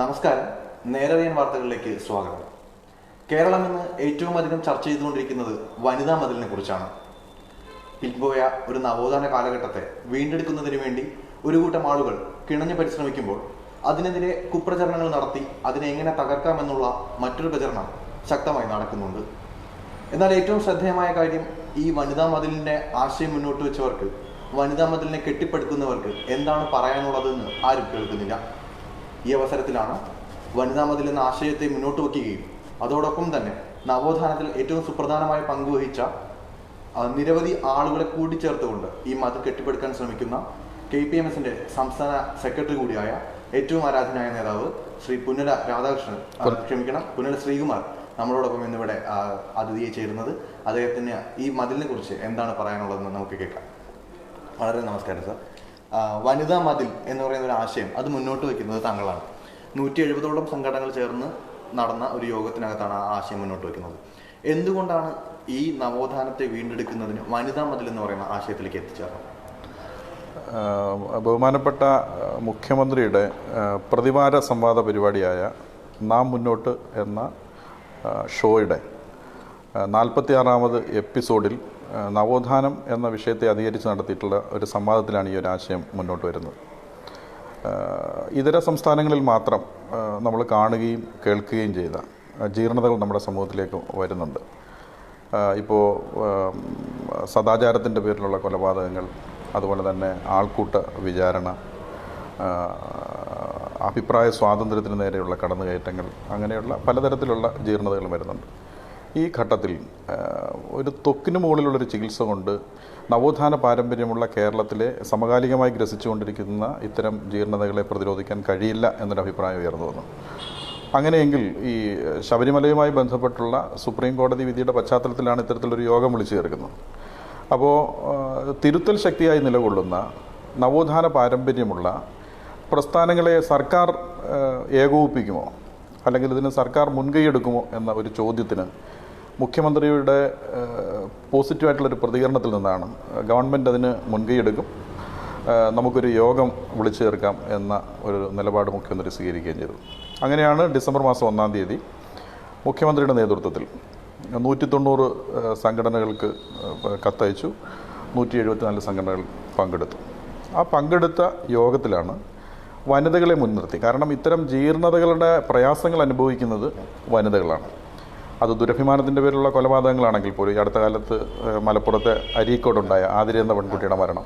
നമസ്കാരം. നേരറിയൻ വാർത്തകളിലേക്ക് സ്വാഗതം. കേരളം ഇന്ന് ഏറ്റവും അധികം ചർച്ച ചെയ്തുകൊണ്ടിരിക്കുന്നത് വനിതാ മതിലിനെ കുറിച്ചാണ്. പിൻപോയ ഒരു നവോത്ഥാന കാലഘട്ടത്തെ വീണ്ടെടുക്കുന്നതിന് വേണ്ടി ഒരു കൂട്ടം ആളുകൾ കിണഞ്ഞു പരിശ്രമിക്കുമ്പോൾ അതിനെതിരെ കുപ്രചരണങ്ങൾ നടത്തി അതിനെ എങ്ങനെ തകർക്കാമെന്നുള്ള മറ്റൊരു പ്രചരണം ശക്തമായി നടക്കുന്നുണ്ട്. എന്നാൽ ഏറ്റവും ശ്രദ്ധേയമായ കാര്യം ഈ വനിതാ മതിലിന്റെ ആശയം മുന്നോട്ട് വെച്ചവർക്ക് വനിതാ മതിലിനെ കെട്ടിപ്പടുക്കുന്നവർക്ക് എന്താണ് പറയാനുള്ളതെന്ന് ആരും കേൾക്കുന്നില്ല. ഈ അവസരത്തിലാണ് വനിതാ മതിൽ എന്ന ആശയത്തെ മുന്നോട്ട് വയ്ക്കുകയും അതോടൊപ്പം തന്നെ നവോത്ഥാനത്തിൽ ഏറ്റവും സുപ്രധാനമായ പങ്കുവഹിച്ച നിരവധി ആളുകളെ കൂട്ടിച്ചേർത്തുകൊണ്ട് ഈ മതിൽ കെട്ടിപ്പടുക്കാൻ ശ്രമിക്കുന്ന കെ പി എം എസിന്റെ സംസ്ഥാന സെക്രട്ടറി കൂടിയായ ഏറ്റവും ആരാധനായ നേതാവ് ശ്രീ പുന്നല രാധാകൃഷ്ണൻ. ക്ഷമിക്കണം പുന്നല ശ്രീകുമാർ നമ്മളോടൊപ്പം ഇന്നിവിടെ അതിഥിയെ ചേരുന്നത്. അദ്ദേഹത്തിന് ഈ മതിലിനെ കുറിച്ച് എന്താണ് പറയാനുള്ളതെന്ന് നമുക്ക് കേൾക്കാം. വളരെ നമസ്കാരം സാർ. വനിതാ മതിൽ എന്ന് പറയുന്ന ഒരു ആശയം അത് മുന്നോട്ട് വയ്ക്കുന്നത് താങ്കളാണ്. നൂറ്റി എഴുപതോളം സംഘടനകൾ ചേർന്ന് നടന്ന ഒരു യോഗത്തിനകത്താണ് ആ ആശയം മുന്നോട്ട് വയ്ക്കുന്നത്. എന്തുകൊണ്ടാണ് ഈ നവോത്ഥാനത്തെ വീണ്ടെടുക്കുന്നതിന് വനിതാ മതിൽ എന്ന് പറയുന്ന ആശയത്തിലേക്ക് എത്തിച്ചേർന്നത്? ബഹുമാനപ്പെട്ട മുഖ്യമന്ത്രിയുടെ പ്രതിവാര സംവാദ പരിപാടിയായ നാം മുന്നോട്ട് എന്ന ഷോയുടെ നാൽപ്പത്തിയാറാമത് എപ്പിസോഡിൽ നവോത്ഥാനം എന്ന വിഷയത്തെ അധികരിച്ച് നടത്തിയിട്ടുള്ള ഒരു സംവാദത്തിലാണ് ഈ ഒരു ആശയം മുന്നോട്ട് വരുന്നത്. ഇതര സംസ്ഥാനങ്ങളിൽ മാത്രം നമ്മൾ കാണുകയും കേൾക്കുകയും ചെയ്ത ജീർണതകൾ നമ്മുടെ സമൂഹത്തിലേക്ക് വരുന്നുണ്ട്. ഇപ്പോൾ സദാചാരത്തിന്റെ പേരിലുള്ള കൊലപാതകങ്ങൾ അതുപോലെ തന്നെ ആൾക്കൂട്ട വിചാരണ അഭിപ്രായ സ്വാതന്ത്ര്യത്തിന് നേരെയുള്ള കടന്നുകയറ്റങ്ങൾ അങ്ങനെയുള്ള പലതരത്തിലുള്ള ജീർണതകൾ വരുന്നുണ്ട്. ഈ ഘട്ടത്തിൽ ഒരു ത്വക്കിന് മുകളിലുള്ളൊരു ചികിത്സ കൊണ്ട് നവോത്ഥാന പാരമ്പര്യമുള്ള കേരളത്തിലെ സമകാലികമായി ഗ്രസിച്ചുകൊണ്ടിരിക്കുന്ന ഇത്തരം ജീർണതകളെ പ്രതിരോധിക്കാൻ കഴിയില്ല എന്നൊരു അഭിപ്രായം ഉയർന്നു വന്നു. അങ്ങനെയെങ്കിൽ ഈ ശബരിമലയുമായി ബന്ധപ്പെട്ടുള്ള സുപ്രീം കോടതി വിധിയുടെ പശ്ചാത്തലത്തിലാണ് ഇത്തരത്തിലൊരു യോഗം വിളിച്ചു ചേർക്കുന്നത്. അപ്പോൾ തിരുത്തൽ ശക്തിയായി നിലകൊള്ളുന്ന നവോത്ഥാന പാരമ്പര്യമുള്ള പ്രസ്ഥാനങ്ങളെ സർക്കാർ ഏകോപിപ്പിക്കുമോ? അല്ലെങ്കിൽ ഇതിന് സർക്കാർ മുൻകൈയെടുക്കുമോ എന്ന ഒരു ചോദ്യത്തിന് മുഖ്യമന്ത്രിയുടെ പോസിറ്റീവായിട്ടുള്ളൊരു പ്രതികരണത്തിൽ നിന്നാണ്. ഗവൺമെന്റ് അതിന് മുൻകൈയെടുക്കും നമുക്കൊരു യോഗം വിളിച്ചു ചേർക്കാം എന്ന ഒരു നിലപാട് മുഖ്യമന്ത്രി സ്വീകരിക്കുകയും ചെയ്തു. അങ്ങനെയാണ് ഡിസംബർ മാസം ഒന്നാം തീയതി മുഖ്യമന്ത്രിയുടെ നേതൃത്വത്തിൽ നൂറ്റി തൊണ്ണൂറ് സംഘടനകൾക്ക് കത്തയച്ചു. നൂറ്റി എഴുപത്തിനാല് സംഘടനകൾ പങ്കെടുത്തു. ആ പങ്കെടുത്ത യോഗത്തിലാണ് വനിതകളെ മുൻനിർത്തി. കാരണം ഇത്തരം ജീർണതകളുടെ പ്രയാസങ്ങൾ അനുഭവിക്കുന്നത് വനിതകളാണ്. അത് ദുരഭിമാനത്തിന്റെ പേരിലുള്ള കൊലപാതകങ്ങളാണെങ്കിൽ പോലും ഈ അടുത്ത കാലത്ത് മലപ്പുറത്തെ അരീക്കോടുണ്ടായ ആതിര എന്ന പെൺകുട്ടിയുടെ മരണം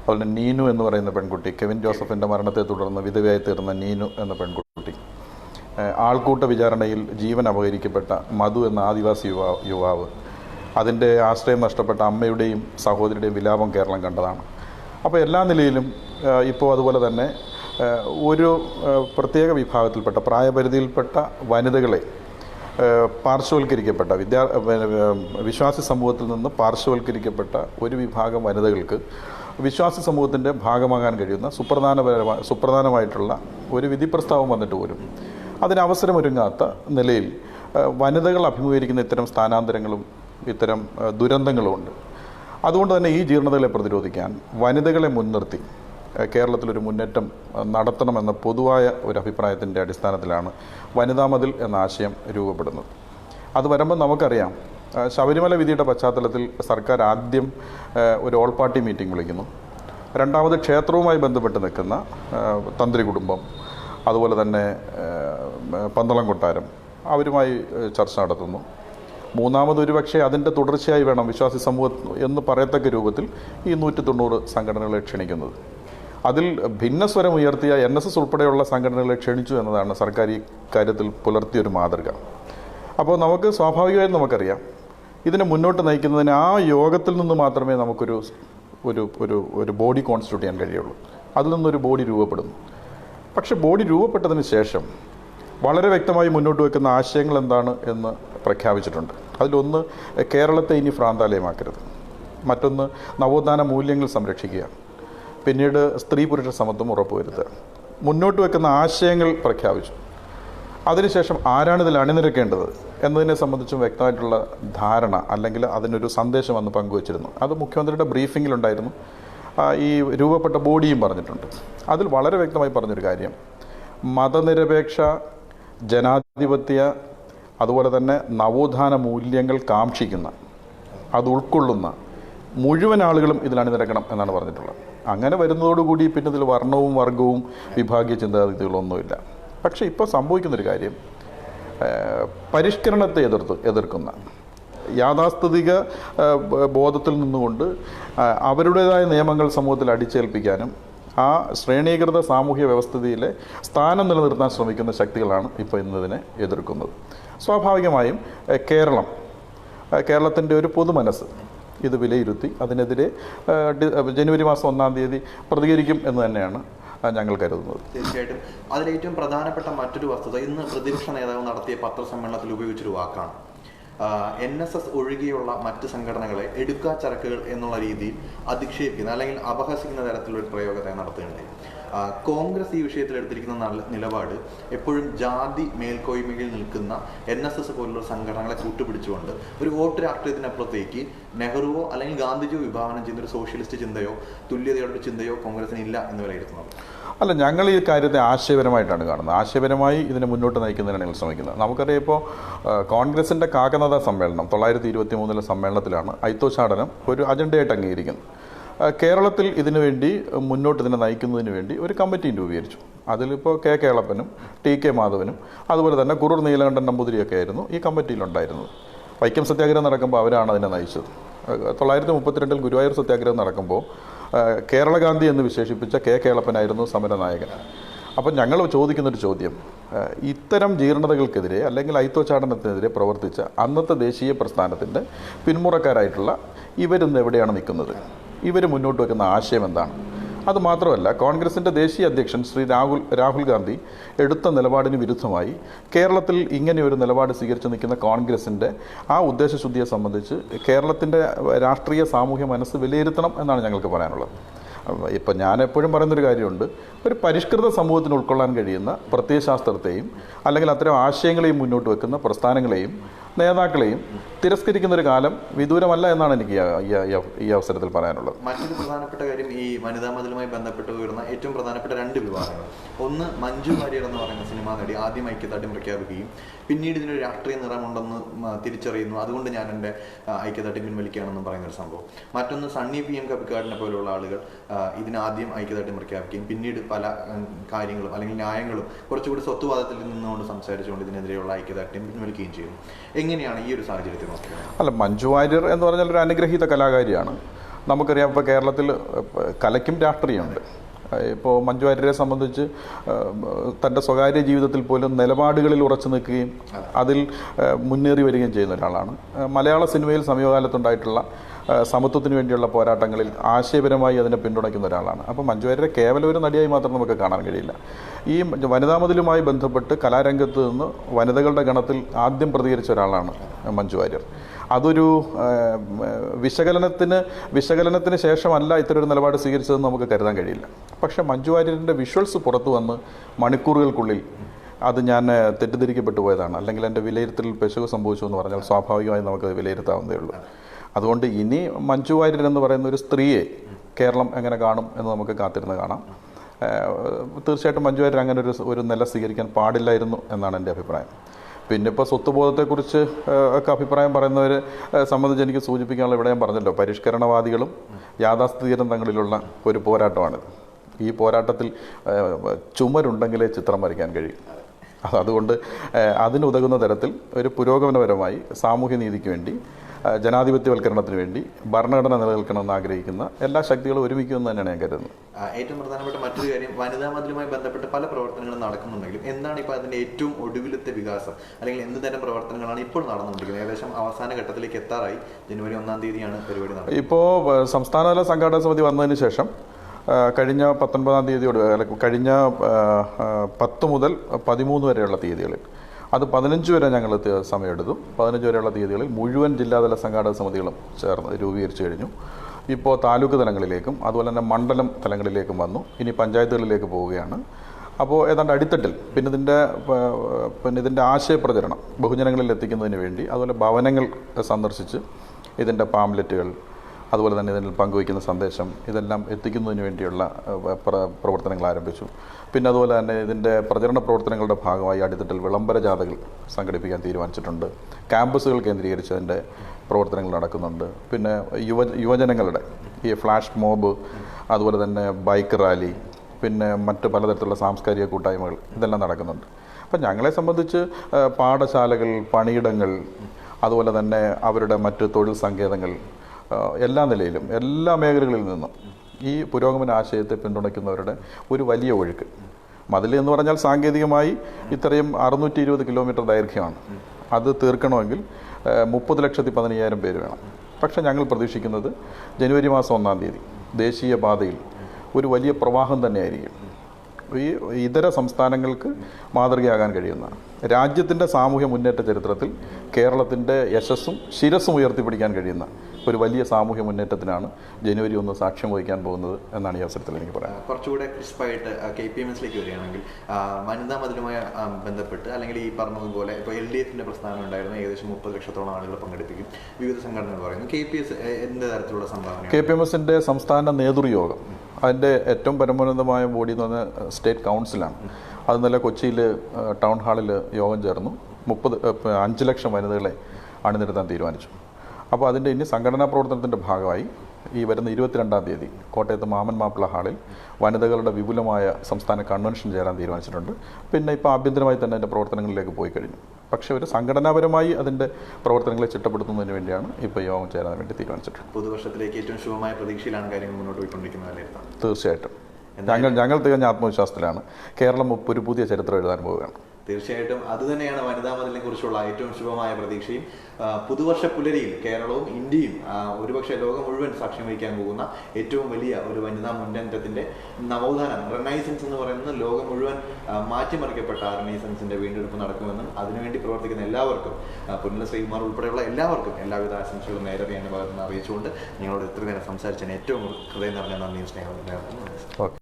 അതുപോലെ നീനു എന്ന് പറയുന്ന പെൺകുട്ടി കെവിൻ ജോസഫിന്റെ മരണത്തെ തുടർന്ന് വിധവയായി തീർന്ന നീനു എന്ന പെൺകുട്ടി ആൾക്കൂട്ട വിചാരണയിൽ ജീവൻ അപഹരിക്കപ്പെട്ട മധു എന്ന ആദിവാസി യുവാ യുവാവ്. അതിന്റെ ആശ്രയം നഷ്ടപ്പെട്ട അമ്മയുടെയും സഹോദരിയുടെയും വിലാപം കേരളം കണ്ടതാണ്. അപ്പോൾ എല്ലാ നിലയിലും ഇപ്പോൾ അതുപോലെ തന്നെ ഒരു പ്രത്യേക വിഭാഗത്തിൽപ്പെട്ട പ്രായപരിധിയിൽപ്പെട്ട വനിതകളെ പാർശ്വവൽക്കരിക്കപ്പെട്ട വിദ്യാ വിശ്വാസി സമൂഹത്തിൽ നിന്ന് പാർശ്വവൽക്കരിക്കപ്പെട്ട ഒരു വിഭാഗം വനിതകൾക്ക് വിശ്വാസി സമൂഹത്തിന്റെ ഭാഗമാകാൻ കഴിയുന്ന സുപ്രധാനപരമായ സുപ്രധാനമായിട്ടുള്ള ഒരു വിധി പ്രസ്താവം വന്നിട്ട് പോലും അതിന് അവസരമൊരുങ്ങാത്ത നിലയിൽ വനിതകൾ അഭിമുഖീകരിക്കുന്ന ഇത്തരം സ്ഥാനാന്തരങ്ങളും ഇത്തരം ദുരന്തങ്ങളും ദുരന്തങ്ങളുമുണ്ട്. അതുകൊണ്ട് തന്നെ ഈ ജീർണതകളെ പ്രതിരോധിക്കാൻ വനിതകളെ മുൻനിർത്തി കേരളത്തിലൊരു മുന്നേറ്റം നടത്തണമെന്ന പൊതുവായ ഒരു അഭിപ്രായത്തിന്റെ അടിസ്ഥാനത്തിലാണ് വനിതാ മതിൽ എന്ന ആശയം രൂപപ്പെടുന്നത്. അത് വരുമ്പോൾ നമുക്കറിയാം ശബരിമല വിധിയുടെ പശ്ചാത്തലത്തിൽ സർക്കാർ ആദ്യം ഒരു ഓൾ പാർട്ടി മീറ്റിംഗ് വിളിക്കുന്നു. രണ്ടാമത് ക്ഷേത്രവുമായി ബന്ധപ്പെട്ട് നിൽക്കുന്ന തന്ത്രി കുടുംബം അതുപോലെ തന്നെ പന്തളം കൊട്ടാരം അവരുമായി ചർച്ച നടത്തുന്നു. മൂന്നാമത് ഒരു പക്ഷേ അതിന്റെ തുടർച്ചയായി വേണം വിശ്വാസി സമൂഹം എന്ന് പറയത്തക്ക രൂപത്തിൽ ഈ നൂറ്റി തൊണ്ണൂറ് സംഘടനകളെ ക്ഷണിക്കുന്നത്. അതിൽ ഭിന്നസ്വരം ഉയർത്തിയ എൻ എസ് എസ് ഉൾപ്പെടെയുള്ള സംഘടനകളെ ക്ഷണിച്ചു എന്നതാണ് സർക്കാർ ഈ കാര്യത്തിൽ പുലർത്തിയൊരു മാതൃക. അപ്പോൾ നമുക്ക് സ്വാഭാവികമായും നമുക്കറിയാം ഇതിനെ മുന്നോട്ട് നയിക്കുന്നതിന് ആ യോഗത്തിൽ നിന്ന് മാത്രമേ നമുക്കൊരു ഒരു ഒരു ഒരു ബോഡി കോൺസ്റ്റിറ്റ്യൂട്ട് ചെയ്യാൻ കഴിയുള്ളൂ. അതിൽ നിന്നൊരു ബോഡി രൂപപ്പെടുന്നു. പക്ഷെ ബോഡി രൂപപ്പെട്ടതിന് ശേഷം വളരെ വ്യക്തമായി മുന്നോട്ട് വെക്കുന്ന ആശയങ്ങൾ എന്താണ് എന്ന് പ്രഖ്യാപിച്ചിട്ടുണ്ട്. അതിലൊന്ന് കേരളത്തെ ഇനി ഭ്രാന്താലയമാക്കരുത് മറ്റൊന്ന് നവോത്ഥാന മൂല്യങ്ങൾ സംരക്ഷിക്കുക. പിന്നീട് സ്ത്രീ പുരുഷ സമത്വം ഉറപ്പുവരുത്തുക മുന്നോട്ട് വെക്കുന്ന ആശയങ്ങൾ പ്രഖ്യാപിച്ചു. അതിനുശേഷം ആരാണ് ഇതിൽ അണിനിരക്കേണ്ടത് എന്നതിനെ സംബന്ധിച്ചും വ്യക്തമായിട്ടുള്ള ധാരണ അല്ലെങ്കിൽ അതിനൊരു സന്ദേശം അന്ന് പങ്കുവച്ചിരുന്നു. അത് മുഖ്യമന്ത്രിയുടെ ബ്രീഫിങ്ങിലുണ്ടായിരുന്നു ഈ രൂപപ്പെട്ട ബോഡിയും പറഞ്ഞിട്ടുണ്ട്. അതിൽ വളരെ വ്യക്തമായി പറഞ്ഞൊരു കാര്യം. മതനിരപേക്ഷ ജനാധിപത്യ അതുപോലെ തന്നെ നവോത്ഥാന മൂല്യങ്ങൾ കാക്ഷിക്കുന്ന അത് ഉൾക്കൊള്ളുന്ന മുഴുവൻ ആളുകളും ഇതിൽ അണിനിരക്കണം എന്നാണ് പറഞ്ഞിട്ടുള്ളത്. അങ്ങനെ വരുന്നതോടുകൂടി പിന്നെ ഇതിൽ വർണവും വർഗവും വിഭാഗീയ ചിന്താഗതികളൊന്നുമില്ല. പക്ഷേ ഇപ്പോൾ സംഭവിക്കുന്നൊരു കാര്യം പരിഷ്കരണത്തെ എതിർത്ത് എതിർക്കുന്ന യാഥാസ്ഥിതിക ബോധത്തിൽ നിന്നുകൊണ്ട് അവരുടേതായ നിയമങ്ങൾ സമൂഹത്തിൽ അടിച്ചേൽപ്പിക്കാനും ആ ശ്രേണീകൃത സാമൂഹ്യ വ്യവസ്ഥിതിയിലെ സ്ഥാനം നിലനിർത്താൻ ശ്രമിക്കുന്ന ശക്തികളാണ് ഇപ്പോൾ ഇന്നതിനെ എതിർക്കുന്നത്. സ്വാഭാവികമായും കേരളം കേരളത്തിന്റെ ഒരു പൊതുമനസ്സ് ഇത് വിലയിരുത്തി അതിനെതിരെ ജനുവരി മാസം ഒന്നാം തീയതി പ്രതികരിക്കും എന്ന് തന്നെയാണ് ഞങ്ങൾ കരുതുന്നത്. തീർച്ചയായിട്ടും. അതിലേറ്റവും പ്രധാനപ്പെട്ട മറ്റൊരു വസ്തുത ഇന്ന് പ്രതിപക്ഷ നേതാവ് നടത്തിയ പത്രസമ്മേളനത്തിൽ ഉപയോഗിച്ചൊരു വാക്കാണ്. എൻ എസ് എസ് ഒഴികെയുള്ള മറ്റ് സംഘടനകളെ എടുക്കാ ചരക്കുകൾ എന്നുള്ള രീതിയിൽ അധിക്ഷേപിക്കുന്ന അല്ലെങ്കിൽ അപഹസിക്കുന്ന തരത്തിലുള്ള പ്രയോഗത്തെ നടത്തുകയുണ്ടായി. കോൺഗ്രസ് ഈ വിഷയത്തിൽ എടുത്തിരിക്കുന്ന നല്ല നിലപാട് എപ്പോഴും ജാതി മേൽക്കോയ്മയിൽ നിൽക്കുന്ന എൻ എസ് എസ് പോലുള്ള സംഘടനകളെ കൂട്ടുപിടിച്ചുകൊണ്ട് ഒരു വോട്ട് രാഷ്ട്രീയത്തിനപ്പുറത്തേക്ക് നെഹ്റുവോ അല്ലെങ്കിൽ ഗാന്ധിജിയോ വിഭാവനം ചെയ്യുന്ന ഒരു സോഷ്യലിസ്റ്റ് ചിന്തയോ തുല്യതയുടെ ഒരു ചിന്തയോ കോൺഗ്രസിന് ഇല്ല എന്ന് വിലയിരുത്തുന്നത്. അല്ല ഞങ്ങൾ ഈ കാര്യത്തെ ആശയപരമായിട്ടാണ് കാണുന്നത്. ആശയപരമായി ഇതിനെ മുന്നോട്ട് നയിക്കുന്നതിനാണ് ഞങ്ങൾ ശ്രമിക്കുന്നത്. നമുക്കറിയാം ഇപ്പോൾ കോൺഗ്രസിന്റെ കാക്കനാഥ സമ്മേളനം തൊള്ളായിരത്തി ഇരുപത്തി മൂന്നിലെ സമ്മേളനത്തിലാണ് ഐത്തോച്ചാടനം ഒരു അജണ്ടയായിട്ട് അംഗീകരിക്കുന്നത്. കേരളത്തിൽ ഇതിനുവേണ്ടി മുന്നോട്ട് ഇതിനെ നയിക്കുന്നതിന് വേണ്ടി ഒരു കമ്മിറ്റിയും രൂപീകരിച്ചു. അതിലിപ്പോൾ കെ കേളപ്പനും ടി കെ മാധവനും അതുപോലെ തന്നെ കുറൂർ നീലകണ്ഠൻ നമ്പൂതിരിയൊക്കെ ആയിരുന്നു ഈ കമ്മിറ്റിയിലുണ്ടായിരുന്നത്. വൈക്കം സത്യാഗ്രഹം നടക്കുമ്പോൾ അവരാണ് അതിനെ നയിച്ചത്. തൊള്ളായിരത്തി മുപ്പത്തിരണ്ടിൽ ഗുരുവായൂർ സത്യാഗ്രഹം നടക്കുമ്പോൾ കേരളഗാന്ധി എന്ന് വിശേഷിപ്പിച്ച കെ കേളപ്പനായിരുന്നു സമരനായകൻ. അപ്പം ഞങ്ങൾ ചോദിക്കുന്നൊരു ചോദ്യം ഇത്തരം ജീർണതകൾക്കെതിരെ അല്ലെങ്കിൽ ഐത്തോച്ചാടനത്തിനെതിരെ പ്രവർത്തിച്ച അന്നത്തെ ദേശീയ പ്രസ്ഥാനത്തിന്റെ പിന്മുറക്കാരായിട്ടുള്ള ഇവരിന്ന് എവിടെയാണ് നിൽക്കുന്നത്? ഇവർ മുന്നോട്ട് വെക്കുന്ന ആശയം എന്താണ്? അതുമാത്രമല്ല കോൺഗ്രസിന്റെ ദേശീയ അധ്യക്ഷൻ ശ്രീ രാഹുൽ രാഹുൽ ഗാന്ധി എടുത്ത നിലപാടിന് വിരുദ്ധമായി കേരളത്തിൽ ഇങ്ങനെ ഒരു നിലപാട് സ്വീകരിച്ച് നിൽക്കുന്ന കോൺഗ്രസിന്റെ ആ ഉദ്ദേശശുദ്ധിയെ സംബന്ധിച്ച് കേരളത്തിന്റെ രാഷ്ട്രീയ സാമൂഹ്യ മനസ്സ് വിലയിരുത്തണം എന്നാണ് ഞങ്ങൾക്ക് പറയാനുള്ളത്. ഇപ്പം ഞാൻ എപ്പോഴും പറയുന്നൊരു കാര്യമുണ്ട് ഒരു പരിഷ്കൃത സമൂഹത്തിന് ഉൾക്കൊള്ളാൻ കഴിയുന്ന പ്രത്യയശാസ്ത്രത്തെയും അല്ലെങ്കിൽ അത്തരം ആശയങ്ങളെയും മുന്നോട്ട് വെക്കുന്ന പ്രസ്ഥാനങ്ങളെയും നേതാക്കളെയും തിരസ്കരിക്കുന്ന ഒരു കാലം വിദൂരമല്ല എന്നാണ് എനിക്ക് ഈ- അവസരത്തിൽ പറയാനുള്ളത്. മറ്റൊരു പ്രധാനപ്പെട്ട കാര്യം ഈ വനിതാ മതിലുമായി ബന്ധപ്പെട്ട് ഉയർന്ന ഏറ്റവും പ്രധാനപ്പെട്ട രണ്ട് വിവാഹങ്ങൾ ഒന്ന് മഞ്ജു വാര്യർ എന്ന് പറയുന്ന സിനിമ നടി ആദ്യം ഐക്യദാർഢ്യം പ്രഖ്യാപിക്കുകയും പിന്നീട് ഇതിനൊരു രാഷ്ട്രീയ നിറമുണ്ടെന്ന് തിരിച്ചറിയുന്നു. അതുകൊണ്ട് ഞാൻ എന്റെ ഐക്യദാർഢ്യം പിൻവലിക്കുകയാണെന്നും പറയുന്ന ഒരു സംഭവം. മറ്റൊന്ന് സണ്ണി പി എം കപ്പിക്കാടിനെ പോലുള്ള ആളുകൾ ഇതിനാദ്യം ഐക്യദാർഢ്യം പ്രഖ്യാപിക്കുകയും പിന്നീട് പല കാര്യങ്ങളും അല്ലെങ്കിൽ ന്യായങ്ങളും കുറച്ചുകൂടി സ്വത്വവാദത്തിൽ നിന്നുകൊണ്ട് സംസാരിച്ചുകൊണ്ട് ഇതിനെതിരെയുള്ള ഐക്യദാർഢ്യം പിൻവലിക്കുകയും ചെയ്യുന്നു. എങ്ങനെയാണ് ഈ ഒരു സാഹചര്യത്തിൽ അല്ല മഞ്ജു വാര്യർ എന്ന് പറഞ്ഞാൽ ഒരു അനുഗ്രഹീത കലാകാരിയാണ്. നമുക്കറിയാം ഇപ്പോൾ കേരളത്തിൽ കലയ്ക്കും രാഷ്ട്രീയമുണ്ട്. ഇപ്പോൾ മഞ്ജു വാര്യരെ സംബന്ധിച്ച് തന്റെ സ്വകാര്യ ജീവിതത്തിൽ പോലും നിലപാടുകളിൽ ഉറച്ചു നിൽക്കുകയും അതിൽ മുന്നേറി വരികയും ചെയ്യുന്ന ഒരാളാണ്. മലയാള സിനിമയിൽ സമീപകാലത്തുണ്ടായിട്ടുള്ള സമത്വത്തിന് വേണ്ടിയുള്ള പോരാട്ടങ്ങളിൽ ആശയപരമായി അതിനെ പിന്തുണയ്ക്കുന്ന ഒരാളാണ്. അപ്പോൾ മഞ്ജു വാര്യരെ കേവലം ഒരു നടിയായി മാത്രം നമുക്ക് കാണാൻ കഴിയില്ല. ഈ വനിതാ മതിലുമായി ബന്ധപ്പെട്ട് കലാരംഗത്ത് നിന്ന് വനിതകളുടെ ഗണത്തിൽ ആദ്യം പ്രതികരിച്ച ഒരാളാണ് മഞ്ജു വാര്യർ അതൊരു വിശകലനത്തിന് വിശകലനത്തിന് ശേഷമല്ല ഇത്തരമൊരു നിലപാട് സ്വീകരിച്ചതെന്ന് നമുക്ക് കരുതാൻ കഴിയില്ല. പക്ഷേ മഞ്ജു വിഷ്വൽസ് പുറത്തു വന്ന് മണിക്കൂറുകൾക്കുള്ളിൽ അത് ഞാൻ തെറ്റിദ്ധരിക്കപ്പെട്ടു പോയതാണ്. അല്ലെങ്കിൽ എന്റെ വിലയിരുത്തൽ പെശക് സംഭവിച്ചു എന്ന് പറഞ്ഞാൽ സ്വാഭാവികമായി നമുക്ക് വിലയിരുത്താവുന്നതേ ഉള്ളൂ. അതുകൊണ്ട് ഇനി മഞ്ജു വാര്യർ എന്ന് പറയുന്ന ഒരു സ്ത്രീയെ കേരളം എങ്ങനെ കാണും എന്ന് നമുക്ക് കാത്തിരുന്ന് കാണാം. തീർച്ചയായിട്ടും മഞ്ജു വാര്യർ അങ്ങനെ ഒരു ഒരു നില സ്വീകരിക്കാൻ പാടില്ലായിരുന്നു എന്നാണ് എന്റെ അഭിപ്രായം. പിന്നെ ഇപ്പോൾ സ്വത്തുബോധത്തെക്കുറിച്ച് ഒക്കെ അഭിപ്രായം പറയുന്നവരെ സംബന്ധിച്ച് എനിക്ക് സൂചിപ്പിക്കാനുള്ള ഇവിടെ ഞാൻ പറഞ്ഞല്ലോ പരിഷ്കരണവാദികളും യാഥാസ്ഥിതികരും തങ്ങളിലുള്ള ഒരു പോരാട്ടമാണിത്. ഈ പോരാട്ടത്തിൽ ചുമരുണ്ടെങ്കിലേ ചിത്രം വരയ്ക്കാൻ കഴിയും. അതുകൊണ്ട് അതിനുതകുന്ന തരത്തിൽ ഒരു പുരോഗമനപരമായി സാമൂഹ്യ നീതിക്ക് വേണ്ടി ജനാധിപത്യവൽക്കരണത്തിന് വേണ്ടി ഭരണഘടന നിലനിൽക്കണമെന്ന് ആഗ്രഹിക്കുന്ന എല്ലാ ശക്തികളും ഒരുമിക്കുമെന്ന് തന്നെയാണ് ഞാൻ കരുതുന്നത്. ഏറ്റവും പ്രധാനപ്പെട്ട മറ്റൊരു കാര്യം വനിതാ മതിലുമായി ബന്ധപ്പെട്ട് പല പ്രവർത്തനങ്ങളും നടക്കുന്നുണ്ടെങ്കിലും എന്താണ് ഇപ്പോൾ അതിന്റെ ഏറ്റവും ഒടുവിലത്തെ വികാസം? അല്ലെങ്കിൽ എന്ത് തരം പ്രവർത്തനങ്ങളാണ് ഇപ്പോൾ നടന്നുകൊണ്ടിരിക്കുന്നത്? ഏകദേശം അവസാന ഘട്ടത്തിലേക്ക് എത്താറായി. ജനുവരി ഒന്നാം തീയതിയാണ് പരിപാടി നടക്കുന്നത്. ഇപ്പോൾ സംസ്ഥാനതല സംഘാടക സമിതി വന്നതിന് ശേഷം കഴിഞ്ഞ പത്തൊൻപതാം തീയതിയോട് കഴിഞ്ഞ പത്ത് മുതൽ പതിമൂന്ന് വരെയുള്ള തീയതികളിൽ. അത് പതിനഞ്ച് വരെ ഞങ്ങൾ സമയമെടുത്തു. പതിനഞ്ച് വരെയുള്ള തീയതികളിൽ മുഴുവൻ ജില്ലാതല സംഘാടക സമിതികളും ചേർന്ന് രൂപീകരിച്ചു കഴിഞ്ഞു. ഇപ്പോൾ താലൂക്ക് തലങ്ങളിലേക്കും അതുപോലെ തന്നെ മണ്ഡലം തലങ്ങളിലേക്കും വന്നു. ഇനി പഞ്ചായത്തുകളിലേക്ക് പോവുകയാണ്. അപ്പോൾ ഏതാണ്ട് അടിത്തട്ടിൽ പിന്നെ ഇതിന്റെ പിന്നെ ഇതിന്റെ ആശയപ്രചരണം ബഹുജനങ്ങളിൽ എത്തിക്കുന്നതിന് വേണ്ടി അതുപോലെ ഭവനങ്ങൾ സന്ദർശിച്ച് ഇതിന്റെ പാംലെറ്റുകൾ അതുപോലെ തന്നെ ഇതിൽ പങ്കുവയ്ക്കുന്ന സന്ദേശം ഇതെല്ലാം എത്തിക്കുന്നതിന് വേണ്ടിയുള്ള പ്ര- പ്രവർത്തനങ്ങൾ ആരംഭിച്ചു. പിന്നെ അതുപോലെ തന്നെ ഇതിന്റെ പ്രചരണ പ്രവർത്തനങ്ങളുടെ ഭാഗമായി അടിത്തട്ടിൽ വിളംബര ജാഥകൾ സംഘടിപ്പിക്കാൻ തീരുമാനിച്ചിട്ടുണ്ട്. ക്യാമ്പസുകൾ കേന്ദ്രീകരിച്ച് അതിന്റെ പ്രവർത്തനങ്ങൾ നടക്കുന്നുണ്ട്. പിന്നെ യുവ യുവജനങ്ങളുടെ ഈ ഫ്ലാഷ് മോബ് അതുപോലെ തന്നെ ബൈക്ക് റാലി പിന്നെ മറ്റ് പലതരത്തിലുള്ള സാംസ്കാരിക കൂട്ടായ്മകൾ ഇതെല്ലാം നടക്കുന്നുണ്ട്. അപ്പം ഞങ്ങളെ സംബന്ധിച്ച് പാഠശാലകൾ പണിയിടങ്ങൾ അതുപോലെ തന്നെ അവരുടെ മറ്റ് തൊഴിൽ സങ്കേതങ്ങൾ എല്ലാ നിലയിലും എല്ലാ മേഖലകളിൽ നിന്നും ഈ പുരോഗമന ആശയത്തെ പിന്തുണയ്ക്കുന്നവരുടെ ഒരു വലിയ ഒഴുക്ക്. മതിൽ എന്ന് പറഞ്ഞാൽ സാങ്കേതികമായി ഇത്രയും അറുന്നൂറ്റി ഇരുപത് കിലോമീറ്റർ ദൈർഘ്യമാണ്. അത് തീർക്കണമെങ്കിൽ മുപ്പത് ലക്ഷത്തി പതിനയ്യായിരം പേര് വേണം. പക്ഷേ ഞങ്ങൾ പ്രതീക്ഷിക്കുന്നത് ജനുവരി മാസം ഒന്നാം തീയതി ദേശീയ പാതയിൽ ഒരു വലിയ പ്രവാഹം തന്നെയായിരിക്കും. ഈ ഇതര സംസ്ഥാനങ്ങൾക്ക് മാതൃകയാകാൻ കഴിയുന്ന രാജ്യത്തിന്റെ സാമൂഹ്യ മുന്നേറ്റ ചരിത്രത്തിൽ കേരളത്തിന്റെ യശസ്സും ശിരസ്സും ഉയർത്തിപ്പിടിക്കാൻ കഴിയുന്ന ഒരു വലിയ സാമൂഹ്യ മുന്നേറ്റത്തിനാണ് ജനുവരി ഒന്ന് സാക്ഷ്യം വഹിക്കാൻ പോകുന്നത് എന്നാണ് ഈ അവസരത്തിൽ എനിക്ക് പറയാം കുറച്ചുകൂടെ ക്രിസ്പായിട്ട് കെ. പി. എം. എസിലേക്ക് വരികയാണെങ്കിൽ വനിതാ മതിലുമായി ബന്ധപ്പെട്ട് അല്ലെങ്കിൽ ഈ പറഞ്ഞതുപോലെ ഇപ്പോൾ എൽ ഡി എഫിന്റെ പ്രസ്ഥാനം ഉണ്ടായിരുന്നു ഏകദേശം മുപ്പത് ലക്ഷത്തോളം ആളുകൾ പങ്കെടുപ്പിക്കും. വിവിധ സംഘടനകൾ പറയുന്നു. കെ. പി. എസ് എന്ത് തരത്തിലുള്ള സംഭാവന കെ. പി. എം. എസിന്റെ സംസ്ഥാന നേതൃയോഗം അതിന്റെ ഏറ്റവും പരമോന്നതമായ ബോഡി എന്ന് പറഞ്ഞാൽ സ്റ്റേറ്റ് കൗൺസിലാണ്. അത് ഇന്നലെ കൊച്ചിയിൽ ടൗൺ ഹാളിൽ യോഗം ചേർന്നു. മുപ്പത് അഞ്ച് ലക്ഷം വനിതകളെ അണിനിരത്താൻ തീരുമാനിച്ചു. അപ്പോൾ അതിന്റെ ഇനി സംഘടനാ പ്രവർത്തനത്തിന്റെ ഭാഗമായി ഈ വരുന്ന ഇരുപത്തിരണ്ടാം തീയതി കോട്ടയത്ത് മാമൻ മാപ്പിള ഹാളിൽ വനിതകളുടെ വിപുലമായ സംസ്ഥാന കൺവെൻഷൻ ചേരാൻ തീരുമാനിച്ചിട്ടുണ്ട്. പിന്നെ ഇപ്പോൾ ആഭ്യന്തരമായി തന്നെ അതിന്റെ പ്രവർത്തനങ്ങളിലേക്ക് പോയി കഴിഞ്ഞു. പക്ഷേ ഒരു സംഘടനാപരമായി അതിന്റെ പ്രവർത്തനങ്ങളെ ചിട്ടപ്പെടുത്തുന്നതിന് വേണ്ടിയാണ് ഇപ്പോൾ യോഗം ചേരാൻ വേണ്ടി തീരുമാനിച്ചിട്ടുള്ളത്. പുതുവർഷത്തിലേക്ക് ഏറ്റവും ശുഭമായ പ്രതീക്ഷയിലാണ് കാര്യങ്ങൾ മുന്നോട്ട് പോയിക്കൊണ്ടിരിക്കുന്നത് തീർച്ചയായിട്ടും. ഞങ്ങൾ ഞങ്ങൾ തികഞ്ഞ ആത്മവിശ്വാസത്തിലാണ്. കേരളം ഒരു പുതിയ ചരിത്രം എഴുതാൻ പോവുകയാണ്. തീർച്ചയായിട്ടും അത് തന്നെയാണ് വനിതാ മതിലിനെ കുറിച്ചുള്ള ഏറ്റവും ശുഭമായ പ്രതീക്ഷയും പുതുവർഷ പുലരിയിൽ കേരളവും ഇന്ത്യയും ഒരുപക്ഷെ ലോകം മുഴുവൻ സാക്ഷ്യം വഹിക്കാൻ പോകുന്ന ഏറ്റവും വലിയ ഒരു വനിതാ മുന്നേറ്റത്തിന്റെ നവോത്ഥാനം റെനൈസൻസ് എന്ന് പറയുന്നത് ലോകം മുഴുവൻ മാറ്റിമറിക്കപ്പെട്ട റെനൈസൻസിന്റെ വീണ്ടെടുപ്പ് നടക്കുമെന്നും അതിനുവേണ്ടി പ്രവർത്തിക്കുന്ന എല്ലാവർക്കും പുനല ശ്രീകുമാർ ഉൾപ്പെടെയുള്ള എല്ലാവർക്കും എല്ലാവിധ ആശംസകളും നേരത്തെ എന്ന ഭാഗത്ത് അറിയിച്ചുകൊണ്ട് നിങ്ങളോട് ഇത്ര നേരം സംസാരിച്ചതിന് ഏറ്റവും ഹൃദയം നിറഞ്ഞ നന്ദിയും സ്നേഹവും. ഓക്കെ